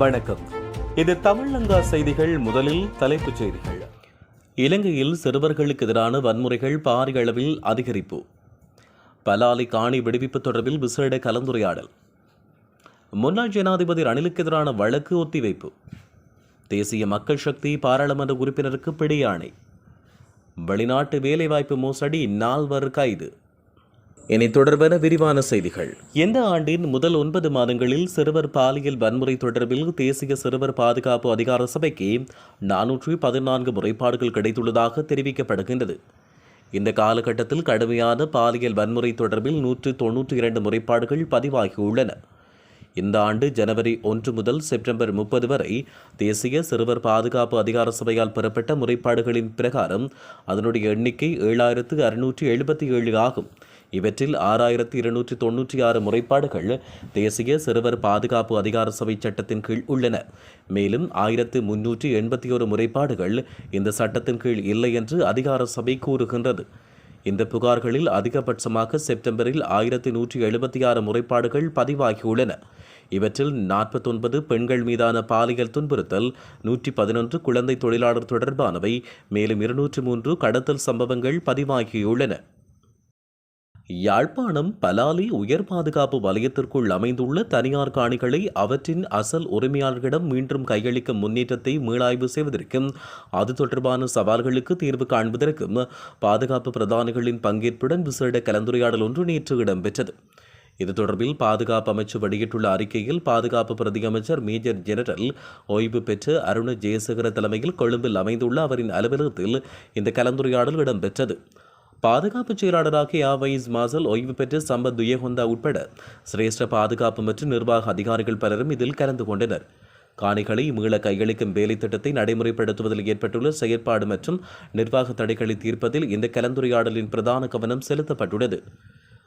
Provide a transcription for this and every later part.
வணக்கம். இது தமிழங்கா செய்திகள் முதலில் தலைப்புச் செய்திகள். இலங்கையில் சிறுவர்களுக்கு எதிரான வன்முறைகள் பாரிய அளவில் அதிகரிப்பு. பலாலி காணி விடுவிப்பு தொடர்பில் விசேட கலந்துரையாடல். முன்னாள் ஜனாதிபதி ரணிலுக்கு எதிரான வழக்கு ஒத்திவைப்பு. தேசிய மக்கள் சக்தி பாராளுமன்ற உறுப்பினருக்கு பிடியாணை. வெளிநாட்டு வேலைவாய்ப்பு மோசடி நால்வர் கைது. இனி தொடர்பான விரிவான செய்திகள். இந்த ஆண்டின் முதல் ஒன்பது மாதங்களில் சிறுவர் பாலியல் வன்முறை தொடர்பில் தேசிய சிறுவர் பாதுகாப்பு அதிகார சபைக்கு நானூற்றி பதினான்கு முறைப்பாடுகள் கிடைத்துள்ளதாக தெரிவிக்கப்படுகின்றது. இந்த காலகட்டத்தில் கடுமையான பாலியல் வன்முறை தொடர்பில் நூற்று தொன்னூற்றி இரண்டு முறைப்பாடுகள் பதிவாகியுள்ளன. இந்த ஆண்டு ஜனவரி ஒன்று முதல் செப்டம்பர் முப்பது வரை தேசிய சிறுவர் பாதுகாப்பு அதிகார சபையால் பெறப்பட்ட முறைப்பாடுகளின் பிரகாரம் அதனுடைய எண்ணிக்கை ஏழாயிரத்து அறுநூற்றி எழுபத்தி ஏழு ஆகும். இவற்றில் ஆறாயிரத்து இருநூற்றி தொன்னூற்றி ஆறு முறைப்பாடுகள் தேசிய சிறுவர் பாதுகாப்பு அதிகார சபை சட்டத்தின் கீழ் உள்ளன. மேலும் ஆயிரத்து முன்னூற்றி எண்பத்தி ஒரு முறைப்பாடுகள் இந்த சட்டத்தின் கீழ் இல்லை என்று அதிகார சபை கூறுகின்றது. இந்த புகார்களில் அதிகபட்சமாக செப்டம்பரில் ஆயிரத்தி நூற்றி எழுபத்தி ஆறு முறைப்பாடுகள் பதிவாகியுள்ளன. இவற்றில் நாற்பத்தொன்பது பெண்கள் மீதான பாலியல் துன்புறுத்தல் நூற்றி பதினொன்று குழந்தை தொழிலாளர் தொடர்பானவை மேலும் இருநூற்று மூன்று கடத்தல் சம்பவங்கள் பதிவாகியுள்ளன. யாழ்ப்பாணம் பலாலி உயர் பாதுகாப்பு வலயத்திற்குள் அமைந்துள்ள தனியார் காணிகளை அவற்றின் அசல் உரிமையாளர்களிடம் மீண்டும் கையளிக்கும் முன்னேற்றத்தை மீளாய்வு செய்வதற்கும் அது தொடர்பான சவால்களுக்கு தீர்வு காண்பதற்கும் பாதுகாப்பு பிரதானிகளின் பங்கேற்புடன் விசேட கலந்துரையாடல் ஒன்று நேற்று இடம்பெற்றது. இது தொடர்பில் பாதுகாப்பு அமைச்சு வெளியிட்டுள்ள அறிக்கையில் பாதுகாப்பு பிரதியமைச்சர் மேஜர் ஜெனரல் ஓய்வு பெற்று அருண ஜெயசேகர தலைமையில் கொழும்பில் அமைந்துள்ள அவரின் அலுவலகத்தில் இந்த கலந்துரையாடல் இடம்பெற்றது. பாதுகாப்பு செயலாளராக யாவைஸ் மாசல் ஓய்வு பெற்ற சம்பத் துயகொந்தா உட்பட சிரேஷ்ட பாதுகாப்பு மற்றும் நிர்வாக அதிகாரிகள் பலரும் இதில் கலந்து கொண்டனர். காணிகளை மீள கையளிக்கும் வேலை திட்டத்தை நடைமுறைப்படுத்துவதில் ஏற்பட்டுள்ள செயற்பாடு மற்றும் நிர்வாக தடைகளை தீர்ப்பதில் இந்த கலந்துரையாடலின் பிரதான கவனம் செலுத்தப்பட்டுள்ளது.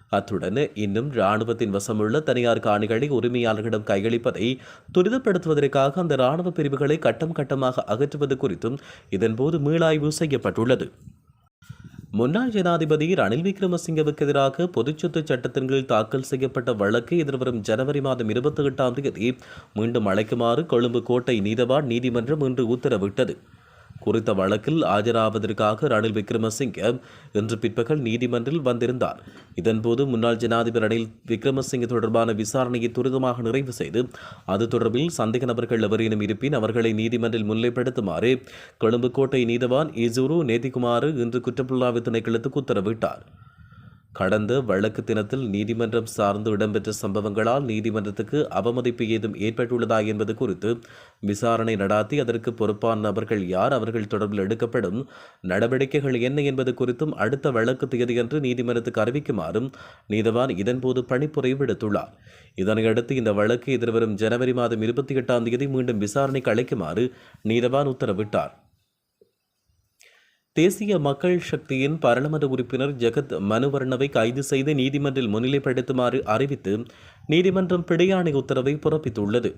அத்துடன் இன்னும் இராணுவத்தின் வசமுள்ள தனியார் காணிகளை உரிமையாளர்களிடம் கையளிப்பதை துரிதப்படுத்துவதற்காக அந்த இராணுவ பிரிவுகளை கட்டம் கட்டமாக அகற்றுவது குறித்தும் இதன்போது மீளாய்வு செய்யப்பட்டுள்ளது. முன்னாள் ஜனாதிபதி ரணில் விக்ரமசிங்கவுக்கு எதிராக பொதுச்சொத்து சட்டத்தின் கீழ் தாக்கல் செய்யப்பட்ட வழக்கு எதிர்வரும் ஜனவரி மாதம் இருபத்தி எட்டாம் தேதி மீண்டும் அழைக்குமாறு கொழும்பு கோட்டை நீதவான் நீதிமன்றம் இன்று உத்தரவிட்டது. குறித்த வழக்கில் ஆஜராவதற்காக ரணில் விக்ரமசிங்கே இன்று பிற்பகல் நீதிமன்றில் வந்திருந்தார். இதன்போது முன்னாள் ஜனாதிபதி ரணில் விக்ரமசிங்க தொடர்பான விசாரணையை துரிதமாக நிறைவு செய்து அது தொடர்பில் சந்தேக நபர்கள் எவரேனும் இருப்பின் அவர்களை நீதிமன்றில் முன்னிலைப்படுத்துமாறு கொழும்பு கோட்டை நீதவான் இசுரு நேதிகுமாறு இன்று குற்றப்புலனாய்வு திணைக்களத்துக்கு உத்தரவிட்டார். கடந்த வழக்கு தினத்தில் நீதிமன்றம் சார்ந்து இடம்பெற்ற சம்பவங்களால் நீதிமன்றத்துக்கு அவமதிப்பு ஏதும் ஏற்பட்டுள்ளதா என்பது குறித்து விசாரணை நடாத்தி அதற்கு பொறுப்பான நபர்கள் யார் அவர்கள் தொடர்பில் எடுக்கப்படும் நடவடிக்கைகள் என்ன என்பது குறித்தும் அடுத்த வழக்கு தேதியன்று நீதிமன்றத்துக்கு அறிவிக்குமாறும் நீதவான் இதன்போது பணிப்புரை விடுத்துள்ளார். இதனையடுத்து இந்த வழக்கு எதிர்வரும் ஜனவரி மாதம் இருபத்தி எட்டாம் தேதி மீண்டும் விசாரணைக்கு அழைக்குமாறு நீதவான் உத்தரவிட்டார். தேசிய மக்கள் சக்தியின் பாராளுமன்ற உறுப்பினர் ஜெகத் மனுவர்ணவை கைது செய்து நீதிமன்றில் முன்னிலைப்படுத்துமாறு அறிவித்து நீதிமன்றம் பிடியாணை உத்தரவை பிறப்பித்துள்ளது.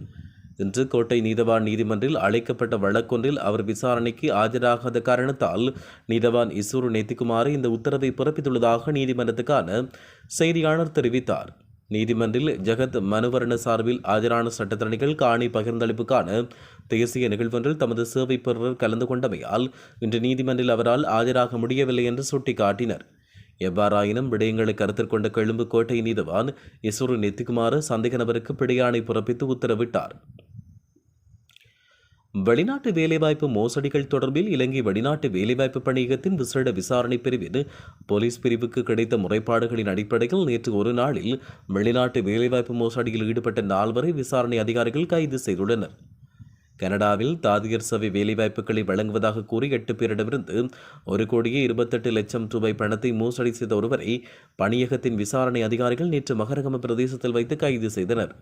இன்று கோட்டை நீதவான் நீதிமன்றில் அழைக்கப்பட்ட வழக்கொன்றில் அவர் விசாரணைக்கு ஆஜராகாத காரணத்தால் நீதவான் இசூர் நேத்திக்குமாறு இந்த உத்தரவை பிறப்பித்துள்ளதாக நீதிமன்றத்துக்கான செய்தியாளர் தெரிவித்தார். நீதிமன்றில் ஜெகத் மனுவரண சார்பில் ஆஜரான சட்டத்தரணிகள் காணி பகிர்ந்தளிப்புக்கான தேசிய நிகழ்வொன்றில் தமது சேவை பெறர் கலந்து கொண்டமையால் இன்று நீதிமன்றில் அவரால் ஆஜராக முடியவில்லை என்று சுட்டிக்காட்டினர். எவ்வாறாயினும் விடயங்களை கருத்தில் கொண்ட கொழும்பு கோட்டை நீதவான் இசுரு நெத்திக்குமாறு சந்தேக நபருக்கு பிடியாணை பிறப்பித்து உத்தரவிட்டார். வெளிநாட்டு வேலைவாய்ப்பு மோசடிகள் தொடர்பில் இலங்கை வெளிநாட்டு வேலைவாய்ப்பு பணியகத்தின் விசேட விசாரணை பிரிவின் போலீஸ் பிரிவுக்கு கிடைத்த முறைப்பாடுகளின் அடிப்படையில் நேற்று ஒரு நாளில் வெளிநாட்டு வேலைவாய்ப்பு மோசடியில் ஈடுபட்ட நால்வரை விசாரணை அதிகாரிகள் கைது செய்துள்ளனர். கனடாவில் தாதியர் சபை வேலைவாய்ப்புகளை வழங்குவதாக கூறி எட்டு பேரிடமிருந்து ஒரு கோடியே இருபத்தெட்டு லட்சம் ரூபாய் பணத்தை மோசடி செய்த ஒருவரை பணியகத்தின் விசாரணை அதிகாரிகள் நேற்று மகரகம பிரதேசத்தில் வைத்து கைது செய்தனர்.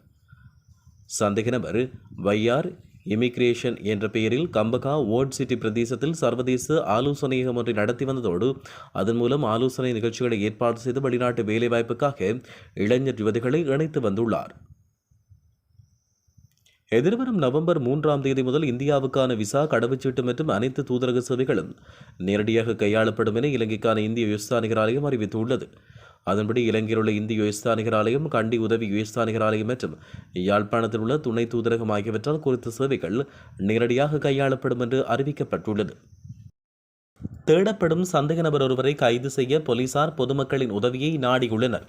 சந்தேக நபர் வையார் இமிக்ரேஷன் என்ற பெயரில் கம்பகா ஓட் சிட்டி பிரதேசத்தில் சர்வதேச ஆலோசனையகம் ஒன்றை நடத்தி வந்ததோடு அதன் மூலம் ஆலோசனை நிகழ்ச்சிகளை ஏற்பாடு செய்து வெளிநாட்டு வேலைவாய்ப்புக்காக இளைஞர் யுவதிகளை இணைத்து வந்துள்ளார். எதிர்வரும் நவம்பர் மூன்றாம் தேதி முதல் இந்தியாவுக்கான விசா கடவுச்சீட்டு மற்றும் அனைத்து தூதரக சேவைகளும் நேரடியாக கையாளப்படும் என இலங்கைக்கான இந்திய விவசாயிகள் ஆலயம் அறிவித்துள்ளது. அதன்படி இலங்கையில் உள்ள இந்திய யுஎஸ்தானிகர் ஆலயம் கண்டி உதவி யுஎஸ்தானிகர் ஆலயம் மற்றும் யாழ்ப்பாணத்தில் உள்ள துணை தூதரகம் ஆகியவற்றால் குறித்த சேவைகள் நேரடியாக கையாளப்படும் என்று அறிவிக்கப்பட்டுள்ளது. தேடப்படும் சந்தேக நபர் ஒருவரை கைது செய்ய போலீசார் பொதுமக்களின் உதவியை நாடியுள்ளனர்.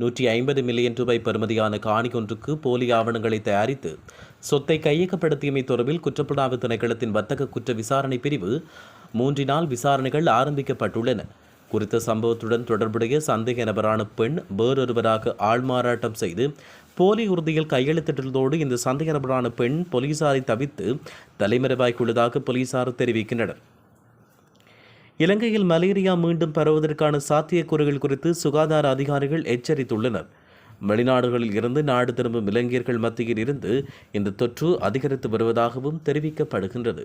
நூற்றி ஐம்பது மில்லியன் ரூபாய் பெறுமதியான காணி ஒன்றுக்கு போலி ஆவணங்களை தயாரித்து சொத்தை கையகப்படுத்தியமை தொடர்பில் குற்றப்புலனாய்வு திணைக்களத்தின் வர்த்தக குற்ற விசாரணை பிரிவு மூன்றினால் விசாரணைகள் ஆரம்பிக்கப்பட்டுள்ளன. குறித்த சம்பவத்துடன் தொடர்புடைய சந்தேக நபரான பெண் வேறொருவராக ஆள்மாறாட்டம் செய்து போலி உறுதியில் கையெழுத்திட்டுள்ளதோடு இந்த சந்தேக நபரான பெண் போலீசாரை தவித்து தலைமறைவாய்க்குள்ளதாக போலீசார் தெரிவிக்கின்றனர். இலங்கையில் மலேரியா மீண்டும் பரவுவதற்கான சாத்தியக்கூறுகள் குறித்து சுகாதார அதிகாரிகள் எச்சரித்துள்ளனர். வெளிநாடுகளில் இருந்து நாடு திரும்பும் இளைஞர்கள் மத்தியில் இருந்து இந்த தொற்று அதிகரித்து வருவதாகவும் தெரிவிக்கப்படுகின்றது.